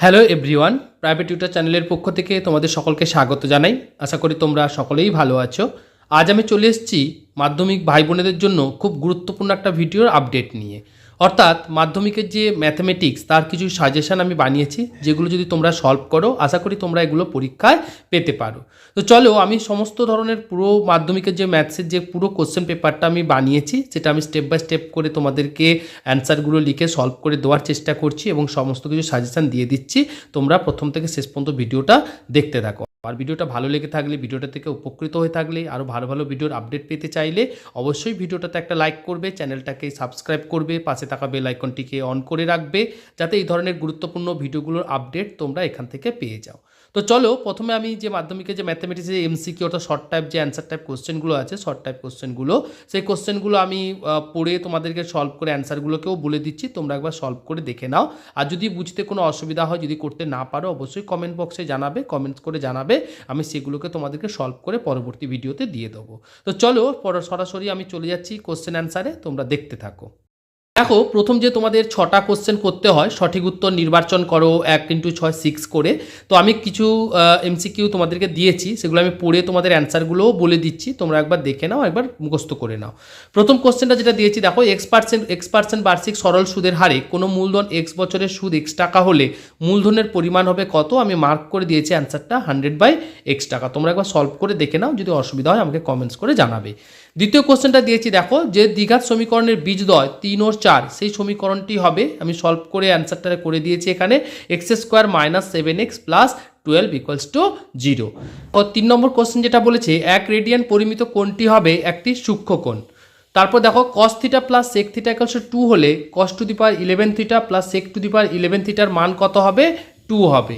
Hello everyone private tutor চ্যানেলের পক্ষ থেকে তোমাদের সকলকে স্বাগত জানাই। আশা করি তোমরা সকলেই ভালো আছো। আজ আমি চলে এসেছি মাধ্যমিক ভাই বোনেদের জন্য খুব গুরুত্বপূর্ণ একটা ভিডিওর আপডেট নিয়ে। অর্থাৎ মাধ্যমিকের যে ম্যাথামেটিক্স, তার কিছু সাজেশান আমি বানিয়েছি, যেগুলো যদি তোমরা সলভ করো, আশা করি তোমরা এগুলো পরীক্ষায় পেতে পারো। তো চলো, আমি সমস্ত ধরনের পুরো মাধ্যমিকের যে ম্যাথসের যে পুরো কোশ্চেন পেপারটা আমি বানিয়েছি, সেটা আমি স্টেপ বাই স্টেপ করে তোমাদেরকে অ্যান্সারগুলো লিখে সলভ করে দেওয়ার চেষ্টা করছি এবং সমস্ত কিছু সাজেশান দিয়ে দিচ্ছি। তোমরা প্রথম থেকে শেষ পর্যন্ত ভিডিওটা দেখতে থাকো। আর ভিডিওটা ভালো লেগে থাকলে, ভিডিওটা থেকে উপকৃত হয়ে থাকলে আরও ভালো ভালো ভিডিওর আপডেট পেতে চাইলে অবশ্যই ভিডিওটাতে একটা লাইক করবে, চ্যানেলটাকে সাবস্ক্রাইব করবে, পাশে থাকা বেল আইকনটিকে অন করে রাখবে, যাতে এই ধরনের গুরুত্বপূর্ণ ভিডিওগুলোর আপডেট তোমরা এখান থেকে পেয়ে যাও। তো চলো, প্রথমে আমি যে মাধ্যমিকে যে ম্যাথামেটিক্সের এমসিকিউ অর্থাৎ শর্ট টাইপ যে অ্যান্সার টাইপ কোশ্চেনগুলো আছে শর্ট টাইপ কোশ্চেনগুলো সেই কোশ্চেনগুলো আমি পড়ে তোমাদেরকে সলভ করে অ্যান্সারগুলোকেও বলে দিচ্ছি, তোমরা একবার সলভ করে দেখে নাও। আর যদি বুঝতে কোনো অসুবিধা হয়, যদি করতে না পারো, অবশ্যই কমেন্ট বক্সে জানাবে কমেন্টস করে জানাবে, আমি সেগুলোকে তোমাদেরকে সলভ করে পরবর্তী ভিডিওতে দিয়ে দেবো। তো চলো সরাসরি আমি চলে যাচ্ছি কোশ্চেন অ্যান্সারে তোমরা দেখতে থাকো। দেখো, প্রথম যে তোমাদের ছটা কোশ্চেন করতে হয়, সঠিক উত্তর নির্বাচন করো, এক ইন্টু ছয় সিক্স করে। তো আমি কিছু এমসিকিউ তোমাদেরকে দিয়েছি, সেগুলো আমি পড়ে তোমাদের অ্যান্সারগুলোও বলে দিচ্ছি। তোমরা একবার দেখে নাও, একবার মুখস্থ করে নাও। প্রথম কোশ্চেনটা যেটা দিয়েছি, দেখো এক্স পার্সেন্ট এক্স পার্সেন্ট বার্ষিক সরল সুদের হারে কোনো মূলধন এক্স বছরের সুদ এক্স টাকা হলে মূলধনের পরিমাণ হবে কত? আমি মার্ক করে দিয়েছি অ্যান্সারটা হান্ড্রেড বাই এক্স টাকা। তোমরা একবার সলভ করে দেখে নাও, যদি অসুবিধা হয় আমাকে কমেন্টস করে জানাবে। দ্বিতীয় কোশ্চেনটা দিয়েছি, দেখো, যে দ্বিঘাত সমীকরণের বীজদ্বয় তিন ও চার, সেই সমীকরণটি হবে, আমি সলভ করে অ্যান্সারটা করে দিয়েছি এখানে x square minus seven x plus twelve equals to zero ও তিন নম্বর কোশ্চেন যেটা বলেছে, এক রেডিয়ান পরিমিত কোণটি হবে একটি সূক্ষ্ম কোণ। তারপর দেখো cos theta plus sec theta equals to হলে cos to the power eleven theta plus sec to the power eleven থিটার মান কত হবে? টু হবে।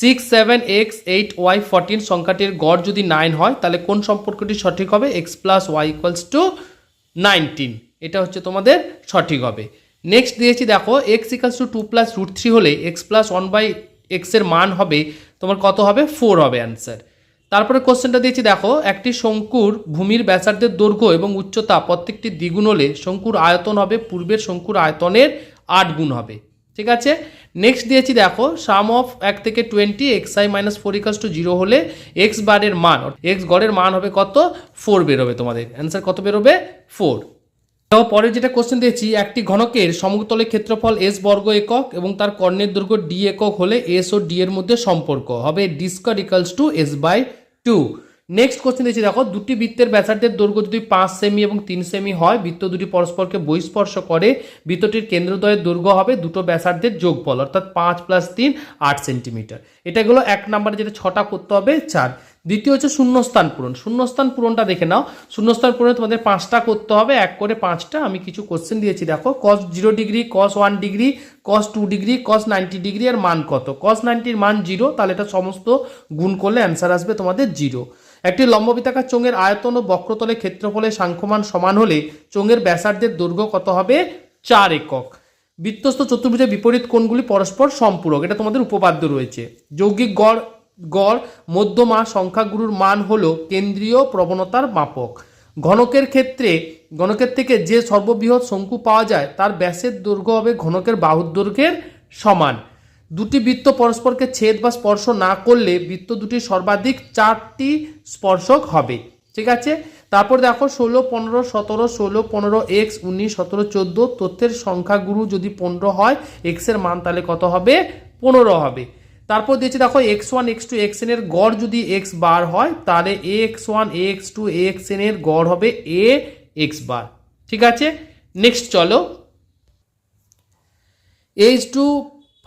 Six seven x eight y fourteen সংখ্যাটির গড় যদি নাইন হয়, তাহলে কোন সম্পর্কটি সঠিক হবে? X plus y equals to nineteen এটা হচ্ছে তোমাদের সঠিক হবে। নেক্সট দিয়েছি, দেখো x equals to two plus root three হলে এক্স প্লাস ওয়ান বাই এক্সের মান হবে, তোমার কত হবে? ফোর হবে অ্যান্সার তারপরে কোশ্চেনটা দিয়েছি, দেখো, একটি শঙ্কুর ভূমির ব্যাসার্ধের দৈর্ঘ্য এবং উচ্চতা প্রত্যেকটি দ্বিগুণ হলে শঙ্কুর আয়তন হবে, পূর্বের শঙ্কুর আয়তনের আট গুণ হবে। ঠিক আছে? নেক্সট দিয়েছি দেখো সাম অফ এক থেকে twenty x i minus four equals to zero হলে এক্স বারের মান এক্স গড়ের মান হবে কত? ফোর বেরোবে তোমাদের। অ্যান্সার কত বেরোবে? ফোর তো পরে যেটা কোশ্চেন দিয়েছি, একটি ঘনকের সমতলের ক্ষেত্রফল এস বর্গ একক এবং তার কর্ণের দৈর্ঘ্য ডি একক হলে এস ও ডি এর মধ্যে সম্পর্ক হবে d square equals to s by two next question দিয়েছি দেখো, দুটি বৃত্তের ব্যাসার্ধের দৈর্ঘ্য যদি পাঁচ সেমি এবং তিন সেমি হয়, বৃত্ত দুটি পরস্পরকে বহিস্পর্শ করে, বৃত্তটির কেন্দ্রদ্বয়ের দৈর্ঘ্য হবে দুটো ব্যাসার্ধের যোগফল, অর্থাৎ পাঁচ প্লাস তিন আট সেন্টিমিটার এটা গেলো এক নাম্বারে যেটা ছটা করতে হবে, চার। দ্বিতীয় হচ্ছে শূন্যস্থান পূরণ। শূন্যস্থান পূরণটা দেখে নাও। শূন্যস্থান পূরণে তোমাদের পাঁচটা করতে হবে। এক করে পাঁচটা আমি কিছু কোশ্চেন দিয়েছি। দেখো cos zero degree cos one degree cos two degree cos ninety degree আর মান কত? কস নাইনটির মান জিরো তাহলে এটা সমস্ত গুণ করলে অ্যান্সার আসবে তোমাদের জিরো একটি লম্ববৃত্তাকার চোঙের আয়তন ও বক্রতলে ক্ষেত্রফলে সাংখ্যমান সমান হলে চোঙের ব্যাসার্ধের দৈর্ঘ্য কত হবে? চার একক। বৃত্তস্থ চতুর্ভুজের বিপরীত কোণগুলি পরস্পর সম্পূরক। এটা তোমাদের উপপাদ্য রয়েছে। যৌগিক গড় গড় মধ্যমা সংখ্যাগুরুর মান হলো কেন্দ্রীয় প্রবণতার মাপক। ঘনকের ক্ষেত্রে, ঘনকের থেকে যে সর্ববৃহৎ শঙ্কু পাওয়া যায়, তার ব্যাসের দৈর্ঘ্য হবে ঘনকের বাহুর দৈর্ঘ্যের সমান। দুটি বৃত্ত পরস্পরকে ছেদ বা স্পর্শ না করলে বৃত্ত দুটি সর্বাধিক চারটি স্পর্শক হবে। ঠিক আছে? তারপর দেখো, ষোলো, পনেরো, সতেরো, ষোলো, পনেরো এক্স উনিশ, সতেরো, চোদ্দ, তথ্যের সংখ্যাগুরু যদি পনেরো হয় এক্সের মান তাহলে কত হবে? পনেরো হবে। তারপর দিয়েছি দেখো এক্স ওয়ান এক্স টু এক্সের গড় যদি এক্স বার হয়, তাহলে x one x two x n এর গড় হবে এ এক্স বার। ঠিক আছে? নেক্সট চলো। H to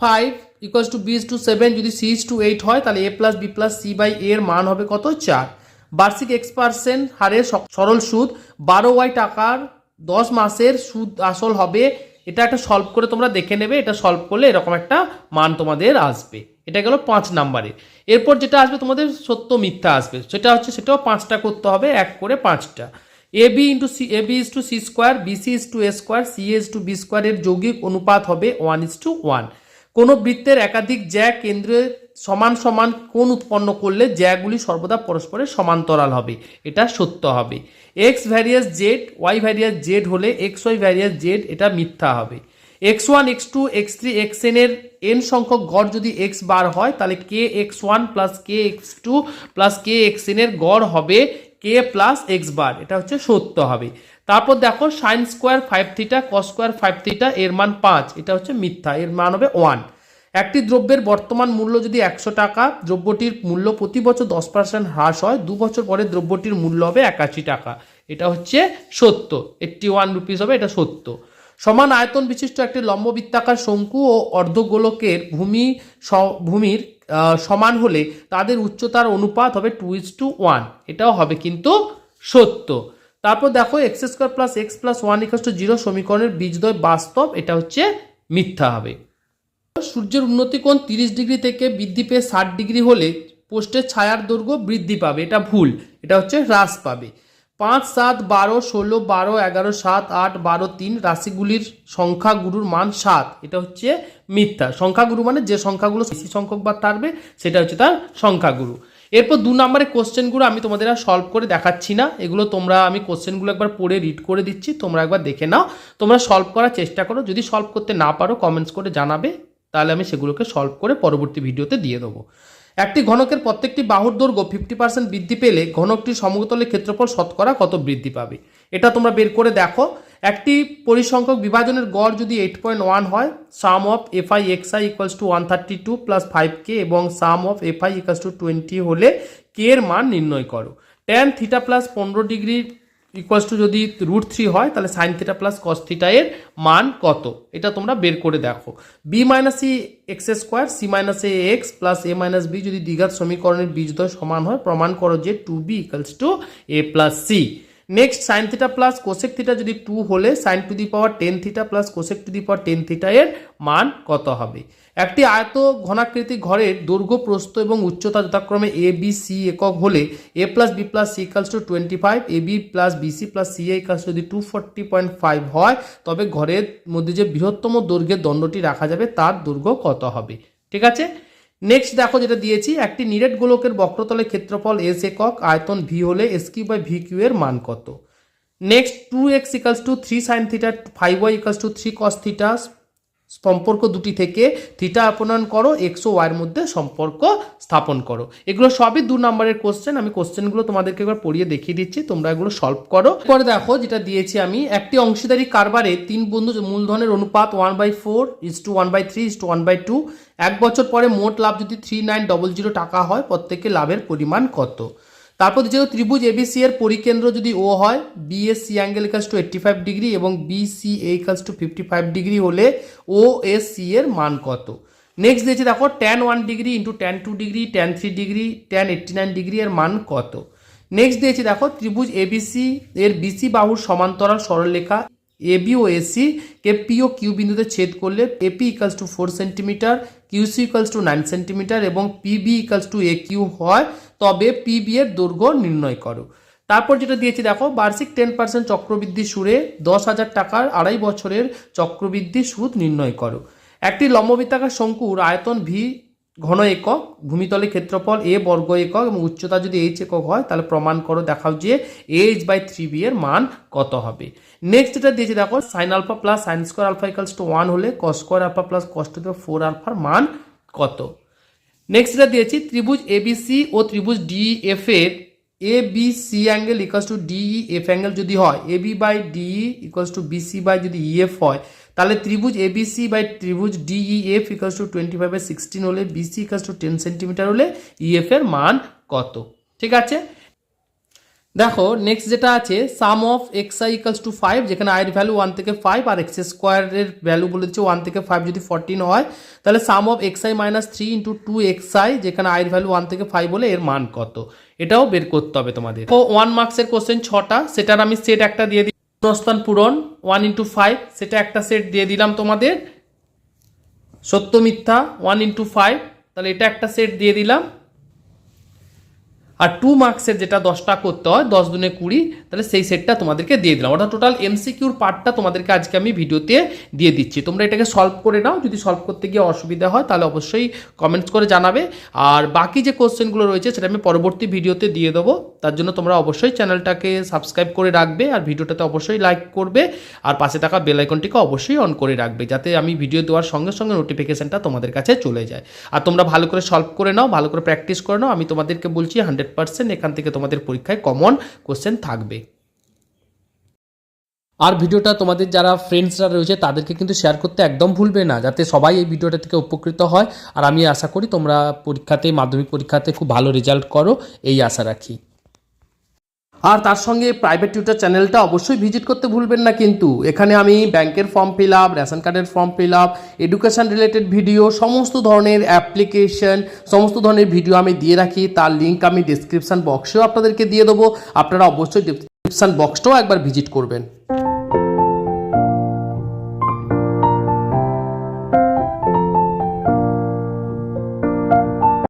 five equals to b is to seven যদি সি টু এইট হয়, তাহলে a plus b plus c by এর মান হবে কত? চার। বার্ষিক এক্স পার্সেন্ট হারে সরল সুদ, বারো ওয়াই টাকার দশ মাসের সুদ আসল হবে। এটা একটা সলভ করে তোমরা দেখে নেবে, এটা সলভ করলে এরকম একটা মান তোমাদের আসবে। এটা গেল পাঁচ নাম্বারে। এরপর যেটা আসবে তোমাদের সত্য মিথ্যা আসবে। সেটা হচ্ছে সেটাও পাঁচটা করতে হবে, এক করে পাঁচটা। A b into c a b is to c square bc is to a square c is to b স্কোয়ারের যৌগিক অনুপাত হবে ওয়ান ইস টু ওয়ান কোনো বৃত্তের একাধিক জ্যা কেন্দ্রে সমান সমান কোণ উৎপন্ন করলে জ্যাগুলি সর্বদা পরস্পরের সমান্তরাল হবে। এটা সত্য হবে। X varies z y varies z হলে এক্স ওয়াই ভ্যারিয়াস জেড এটা মিথ্যা হবে। X one x two x three x n এর এন সংখ্যক গড় যদি এক্স বার হয়, তাহলে k x one plus k x two plus k x n এর গড় হবে কে প্লাস এক্স বার। এটা হচ্ছে সত্য হবে। তারপর দেখো sine square five theta cos square five theta এর মান পাঁচ। এটা হচ্ছে মিথ্যা, এর মান হবে ওয়ান একটি দ্রব্যের বর্তমান মূল্য যদি একশো টাকা, দ্রব্যটির মূল্য প্রতি বছর দশ পার্সেন্ট হ্রাস হয়, দু বছর পরে দ্রব্যটির মূল্য হবে একাশি টাকা। এটা হচ্ছে সত্য। এইট্টি ওয়ান রুপিস হবে, এটা সত্য। সমান আয়তন বিশিষ্ট একটি লম্ববৃত্তাকার শঙ্কু ও অর্ধগোলকের ভূমি ভূমির সমান হলে তাদের উচ্চতার অনুপাত হবে টু ইস টু ওয়ান এটাও হবে কিন্তু সত্য। তারপর দেখো x square plus x plus one equals to zero সমীকরণের বীজদ্বয় বাস্তব, এটা হচ্ছে মিথ্যা হবে। সূর্যের উন্নতি কোণ তিরিশ ডিগ্রি থেকে বৃদ্ধি পেয়ে ষাট ডিগ্রি হলে পোস্টের ছায়ার দৈর্ঘ্য বৃদ্ধি পাবে, এটা ভুল। এটা হচ্ছে হ্রাস পাবে। পাঁচ সাত বারো ষোলো বারো এগারো সাত আট বারো তিন রাশিগুলির সংখ্যাগুরুর মান সাত। এটা হচ্ছে মিথ্যা। সংখ্যাগুরু মানে যে সংখ্যাগুলো বেশি সংখ্যক বার থাকবে সেটা হচ্ছে তার সংখ্যাগুরু। এরপর দু নম্বরের কোশ্চেনগুলো আমি তোমাদের আর সলভ করে দেখাচ্ছি না। এগুলো তোমরা, আমি কোশ্চেনগুলো একবার পড়ে রিড করে দিচ্ছি, তোমরা একবার দেখে নাও। তোমরা সলভ করার চেষ্টা করো। যদি সলভ করতে না পারো কমেন্টস করে জানাবে। তাহলে আমি সেগুলোকে সলভ করে পরবর্তী ভিডিওতে দিয়ে দেবো। একটি ঘনকের প্রত্যেকটি বাহুর দৈর্ঘ্য ফিফটি পার্সেন্ট বৃদ্ধি পেলে ঘনকটির সমতলের ক্ষেত্রফল শতকরা কত বৃদ্ধি পাবে? এটা তোমরা বের করে দেখো। একটি পরিসংখ্যক বিভাজনের গড় যদি এইট পয়েন্ট ওয়ান হয় sum of f i x i equals to one thirty two plus five k এবং sum of f i equals to twenty হলে কে এর মান নির্ণয় করো। ট্যান থিটা প্লাস পনেরো ডিগ্রি ইকুয়ালস টু যদি root three হয়, তাহলে sine theta plus cos theta এর মান কত? এটা তোমরা বের করে দেখো। B minus c x square c minus a x plus a minus b যদি দ্বিঘাত সমীকরণের বীজদ্বয় সমান হয়, প্রমাণ করো যে two b equals to a plus c next sine theta plus cosec theta যদি টু হলে sine to the power ten theta plus cosec to the power ten theta এর মান কত হবে? একটি আয়ত ঘনাকৃতি ঘরের দৈর্ঘ্য প্রস্থ এবং উচ্চতা যথাক্রমে এ বি সি একক হলে A plus B plus C equals to twenty five A B plus BC plus C equals যদি টু ফোরটি পয়েন্ট ফাইভ হয়, তবে ঘরের মধ্যে যে বৃহত্তম দৈর্ঘ্যের দণ্ডটি রাখা যাবে, তার দৈর্ঘ্য কত হবে? ঠিক আছে? নেক্সট দেখো যেটা দিয়েছি, একটি নিরেট গোলকের বক্রতলের ক্ষেত্রফল এস একক, আয়তন ভি হলে s q by v q এর মান কত? Next two x equals to three sine theta five y equals to three cos theta সম্পর্ক দুটি থেকে থিটা অপনয়ন করো এক্স ও ওয়াইয়ের মধ্যে সম্পর্ক স্থাপন করো। এগুলো সবই দু নম্বরের কোশ্চেন আমি কোশ্চেনগুলো তোমাদেরকে একবার পড়িয়ে দেখিয়ে দিচ্ছি, তোমরা এগুলো সলভ করো। পরে দেখো, যেটা দিয়েছি আমি, একটি অংশীদারি কারবারে তিন বন্ধু মূলধনের অনুপাত one by four is to one by three is to one by two এক বছর পরে মোট লাভ যদি থ্রি নাইন ডবল জিরো টাকা হয় প্রত্যেকে লাভের পরিমাণ কত? তারপর যেহেতু ত্রিভুজ এবিসি এর পরিকেন্দ্র যদি ও হয় BSC angle equals to eighty five degree এবং BC A equals to fifty five degree হলে ও এস সি এর মান কত? নেক্সট দিয়েছে দেখো tan one degree into tan two degree tan three degree tan eighty nine degree এর মান কত? নেক্সট দিয়েছে দেখো, ত্রিভুজ এবিসি এর বিসি বাহুর সমান্তরাল সরলরেখা এবি ও এসি কে পি ও কিউ বিন্দুতে ছেদ করলে AP equals to four centimetre QC equals to nine centimetre এবং PB equals to A Q হয়, তবে পিবি এর দৈর্ঘ্য নির্ণয় করো। তারপর যেটা দিয়েছি, দেখো, বার্ষিক টেন পার্সেন্ট চক্রবৃদ্ধি সুরে দশ হাজার টাকার আড়াই বছরের চক্রবৃদ্ধি সুদ নির্ণয় করো। একটি লম্ববৃত্তাকার শঙ্কুর আয়তন ভি ঘন একক, ভূমিতলের ক্ষেত্রফল এ বর্গ একক এবং উচ্চতা যদি এইচ একক হয়, তাহলে প্রমাণ করো, দেখাও যে এইচ বাই থ্রি বি এর মান কত হবে। নেক্সট যেটা দিয়েছে, দেখো sine alpha plus sine square alpha equals to one হলে cos square alpha plus cos to four আলফার মান কত? নেক্সট যেটা দিয়েছি, ত্রিভুজ এবিসি ও ত্রিভুজ ডিএফ এর A B C angle equals to DE F angle যদি হয় A B by DE equals to BC by যদি ইএফ হয় তাহলে ত্রিভুজ এবিসি বাই ত্রিভুজ DE F equals to twenty five by sixteen হলে BC equals to ten centimetre হলে EF এর মান কত? ঠিক আছে? দেখো নেক্সট যেটা আছে sum of x i equals to five যেখানে আয়ের ভ্যালু ওয়ান থেকে ফাইভ আর এক্স স্কোয়ারের ভ্যালু বলেছে ওয়ান থেকে ফাইভ যদি ফোরটিন হয়, তাহলে sum of X I minus three into two X I যেখানে আয়ের ভ্যালু ওয়ান থেকে ফাইভ হলে এর মান কত? এটাও বের করতে হবে তোমাদের। ও ওয়ান মার্কসের কোশ্চেন ছটা, সেটার আমি সেট একটা দিয়ে দিই প্রস্থান পূরণ ওয়ান ইন্টু ফাইভ সেটা একটা সেট দিয়ে দিলাম তোমাদের। সত্য মিথ্যা ওয়ান ইন্টু ফাইভ তাহলে এটা একটা সেট দিয়ে দিলাম। আর টু মার্কসের যেটা দশটা করতে হয়, দশ দুনে কুড়ি, তাহলে সেই সেটটা তোমাদেরকে দিয়ে দিলাম। অর্থাৎ টোটাল এমসিকিউর পার্টটা তোমাদেরকে আজকে আমি ভিডিওতে দিয়ে দিচ্ছি। তোমরা এটাকে সলভ করে নাও। যদি সলভ করতে গিয়ে অসুবিধা হয়, তাহলে অবশ্যই কমেন্টস করে জানাবে। আর বাকি যে কোশ্চেনগুলো রয়েছে, সেটা আমি পরবর্তী ভিডিওতে দিয়ে দেবো। তার জন্য তোমরা অবশ্যই চ্যানেলটাকে সাবস্ক্রাইব করে রাখবে আর ভিডিওটাতে অবশ্যই লাইক করবে। আর পাশে থাকা বেল আইকনটিকে অবশ্যই অন করে রাখবে, যাতে আমি ভিডিও দেওয়ার সঙ্গে সঙ্গে নোটিফিকেশানটা তোমাদের কাছে চলে যায়। আর তোমরা ভালো করে সলভ করে নাও, ভালো করে প্র্যাকটিস করে নাও। আমি তোমাদেরকে বলছি হান্ড্রেড পার্সেন্ট এখান থেকে তোমাদের পরীক্ষায় কমন কোশ্চেন থাকবে। আর ভিডিওটা তোমাদের যারা ফ্রেন্ডসরা রয়েছে, তাদেরকে কিন্তু শেয়ার করতে একদম ভুলবে না, যাতে সবাই এই ভিডিওটা থেকে উপকৃত হয়। আর আমি আশা করি তোমরা পরীক্ষাতে, মাধ্যমিক পরীক্ষাতে খুব ভালো রেজাল্ট করো, এই আশা রাখি। আর তার সঙ্গে প্রাইভেট টিউটার চ্যানেলটা অবশ্যই ভিজিট করতে ভুলবেন না কিন্তু। এখানে আমি ব্যাংকের ফর্ম ফিল আপ রেশন কার্ডের form fill up education related video সমস্ত ধরনের অ্যাপ্লিকেশন সমস্ত ধরনের ভিডিও আমি দিয়ে রাখি। তার লিঙ্ক আমি ডিসক্রিপশান বক্সেও আপনাদেরকে দিয়ে দেবো। আপনারা অবশ্যই ডিসক্রিপশান বক্সটাও একবার ভিজিট করবেন।